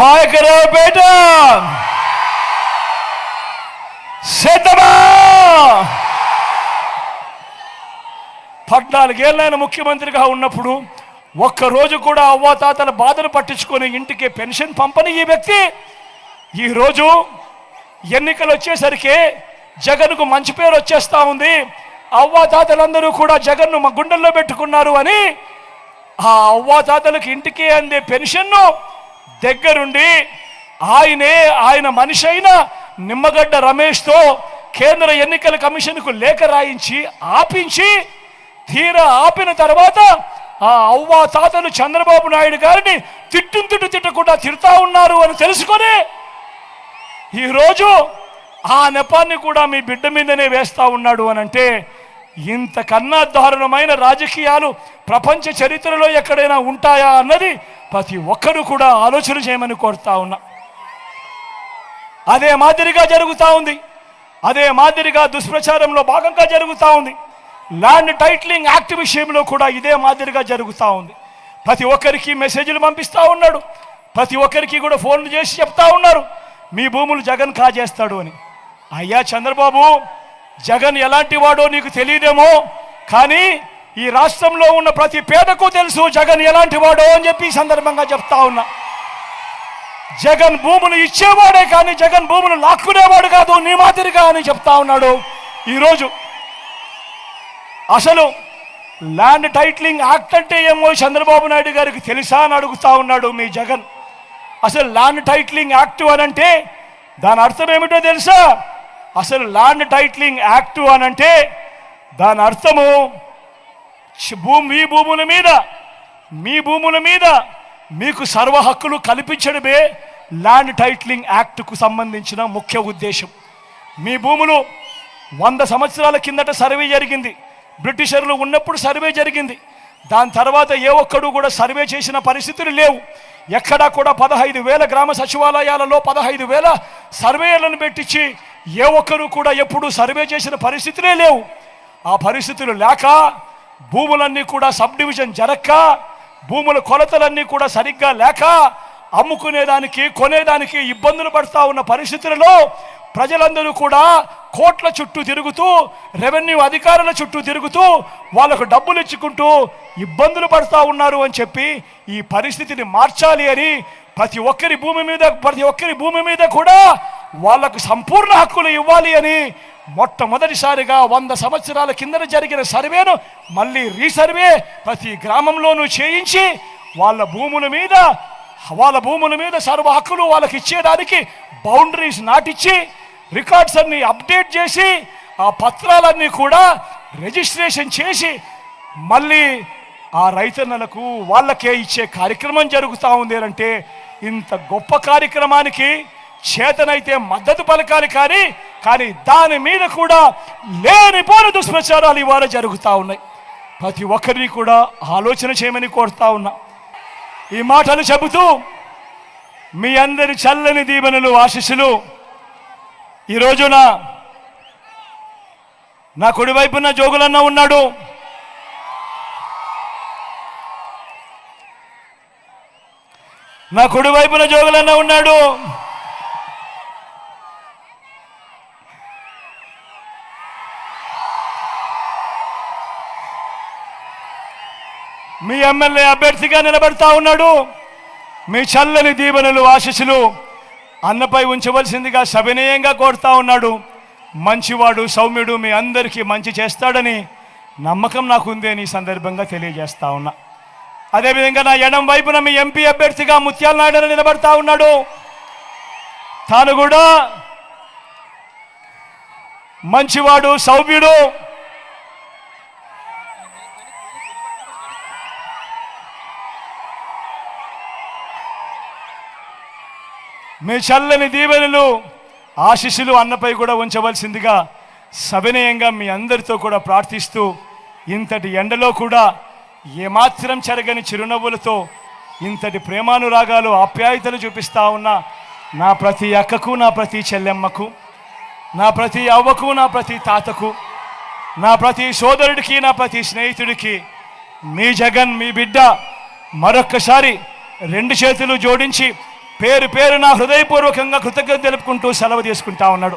పాయకరావుపేట సిద్ధమా పద్నాలుగేళ్ళైన ముఖ్యమంత్రిగా ఉన్నప్పుడు ఒక్కరోజు కూడా అవ్వాతాతల బాధలు పట్టించుకొని ఇంటికి పెన్షన్ పంపని ఈ వ్యక్తి. ఈరోజు ఎన్నికలు వచ్చేసరికి జగన్కు మంచి పేరు వచ్చేస్తా ఉంది. అవ్వాతాతలందరూ కూడా జగన్ను మా గుండెల్లో పెట్టుకున్నారు అని ఆ అవ్వాతాతలకు ఇంటికి అందే పెన్షన్ను దగ్గరుండి ఆయనే ఆయన మనిషి అయిన నిమ్మగడ్డ రమేష్తో కేంద్ర ఎన్నికల కమిషన్కు లేఖ రాయించి ఆపించి తీరా ఆపిన తర్వాత ఆ అవ్వా తాతలు చంద్రబాబు నాయుడు గారిని తిట్టు తిట్టు తిట్టకుండా తిడతా ఉన్నారు అని తెలుసుకొని ఈరోజు ఆ నెపాన్ని కూడా మీ బిడ్డ మీదనే వేస్తా ఉన్నాడు అని అంటే ఇంతకన్నా దారుణమైన రాజకీయాలు ప్రపంచ చరిత్రలో ఎక్కడైనా ఉంటాయా అన్నది ప్రతి ఒక్కరూ కూడా ఆలోచన చేయమని కోరుతా ఉన్నా. అదే మాదిరిగా జరుగుతూ ఉంది. అదే మాదిరిగా దుష్ప్రచారంలో భాగంగా జరుగుతూ ఉంది. ల్యాండ్ టైటిలింగ్ యాక్ట్ విషయంలో కూడా ఇదే మాదిరిగా జరుగుతూ ఉంది. ప్రతి ఒక్కరికి మెసేజ్లు పంపిస్తూ ఉన్నాడు. ప్రతి ఒక్కరికి కూడా ఫోన్లు చేసి చెప్తా ఉన్నారు. మీ భూములు జగన్ కాజేస్తాడు అని. అయ్యా చంద్రబాబు జగన్ ఎలాంటి వాడో నీకు తెలియదేమో కానీ ఈ రాష్ట్రంలో ఉన్న ప్రతి పేదకు తెలుసు జగన్ ఎలాంటి వాడో అని చెప్పి సందర్భంగా చెప్తా ఉన్నా. జగన్ భూములు ఇచ్చేవాడే కానీ జగన్ భూములు లాక్కునేవాడు కాదు నీ మాదిరిగా అని చెప్తా ఉన్నాడు. ఈరోజు అసలు ల్యాండ్ టైటిలింగ్ యాక్ట్ అంటే ఏమో చంద్రబాబు నాయుడు గారికి తెలుసా అని అడుగుతా ఉన్నాడు మీ జగన్. అసలు ల్యాండ్ టైటిలింగ్ యాక్ట్ అని అంటే దాని అర్థం ఏమిటో తెలుసా? అసలు ల్యాండ్ టైటిలింగ్ యాక్ట్ అని అంటే దాని అర్థము భూమి మీ భూముల మీద మీ భూముల మీద మీకు సర్వ హక్కులు కల్పించడమే ల్యాండ్ టైట్లింగ్ యాక్ట్కు సంబంధించిన ముఖ్య ఉద్దేశం. మీ భూములు వంద సంవత్సరాల కిందట సర్వే జరిగింది. బ్రిటిషర్లు ఉన్నప్పుడు సర్వే జరిగింది. దాని తర్వాత ఏ ఒక్కడు కూడా సర్వే చేసిన పరిస్థితులు లేవు. ఎక్కడా కూడా పదహైదు వేల గ్రామ సచివాలయాలలో పదహైదు వేల సర్వేలను పెట్టించి ఏ ఒక్కరు కూడా ఎప్పుడూ సర్వే చేసిన పరిస్థితులే లేవు. ఆ పరిస్థితులు లేక భూములన్నీ కూడా సబ్ డివిజన్ జరక్క భూముల కొలతలన్నీ కూడా సరిగ్గా లేక అమ్ముకునేదానికి కొనేదానికి ఇబ్బందులు పడతా ఉన్న పరిస్థితులలో ప్రజలందరూ కూడా కోట్ల చుట్టూ తిరుగుతూ రెవెన్యూ అధికారుల చుట్టూ తిరుగుతూ వాళ్ళకు డబ్బులు ఇచ్చుకుంటూ ఇబ్బందులు పడతా ఉన్నారు అని చెప్పి ఈ పరిస్థితిని మార్చాలి అని ప్రతి ఒక్కరి భూమి మీద ప్రతి ఒక్కరి భూమి మీద కూడా వాళ్ళకు సంపూర్ణ హక్కులు ఇవ్వాలి అని మొట్టమొదటిసారిగా వంద సంవత్సరాల కిందన జరిగిన సర్వేను మళ్ళీ రీసర్వే ప్రతి గ్రామంలోనూ చేయించి వాళ్ళ భూముల మీద వాళ్ళ భూముల మీద సర్వ హక్కులు వాళ్ళకి ఇచ్చేదానికి బౌండరీస్ నాటిచ్చి రికార్డ్స్ అన్ని అప్డేట్ చేసి ఆ పత్రాలన్నీ కూడా రిజిస్ట్రేషన్ చేసి మళ్ళీ ఆ రైతన్నలకు వాళ్ళకే ఇచ్చే కార్యక్రమం జరుగుతూ ఉంది అంటే ఇంత గొప్ప కార్యక్రమానికి చేతనైతే మద్దతు పలకాలి కానీ కానీ దాని మీద కూడా లేనిపోని దుష్ప్రచారాలు ఇవాళ జరుగుతూ ఉన్నాయి. ప్రతి ఒక్కరిని కూడా ఆలోచన చేయమని కోరుతా ఉన్నా. ఈ మాటలు చెబుతూ మీ అందరి చల్లని దీవెనలు ఆశీస్సులు ఈ రోజున నా కుడివైపున జోగులన్న ఉన్నాడు. నా కుడివైపున జోగులన్న ఉన్నాడు. మీ ఎమ్మెల్యే అభ్యర్థిగా నిలబడతా ఉన్నాడు. మీ చల్లని దీవెనలు ఆశీస్సులు అన్నపై ఉంచవలసిందిగా సవినయంగా కోరుతా ఉన్నాడు. మంచివాడు సౌమ్యుడు మీ అందరికీ మంచి చేస్తాడని నమ్మకం నాకుంది అని సందర్భంగా తెలియజేస్తా ఉన్నా. అదేవిధంగా నా ఎడం వైపున మీ ఎంపీ అభ్యర్థిగా ముత్యాల నాయుడు నిలబడతా ఉన్నాడు. తాను కూడా మంచివాడు సౌమ్యుడు మీ చల్లని దీవెనలు ఆశీస్సులు అన్నపై కూడా ఉంచవలసిందిగా సవినయంగా మీ అందరితో కూడా ప్రార్థిస్తూ ఇంతటి ఎండలో కూడా ఏమాత్రం చెరగని చిరునవ్వులతో ఇంతటి ప్రేమానురాగాలు ఆప్యాయతలు చూపిస్తా ఉన్న నా ప్రతి అక్కకు నా ప్రతి చెల్లెమ్మకు నా ప్రతి అవ్వకు నా ప్రతి తాతకు నా ప్రతి సోదరుడికి నా ప్రతి స్నేహితుడికి మీ జగన్ మీ బిడ్డ మరొక్కసారి రెండు చేతులు జోడించి పేరు పేరు నా హృదయపూర్వకంగా కృతజ్ఞత తెలుపుకుంటూ సెలవు తీసుకుంటా ఉన్నాడు.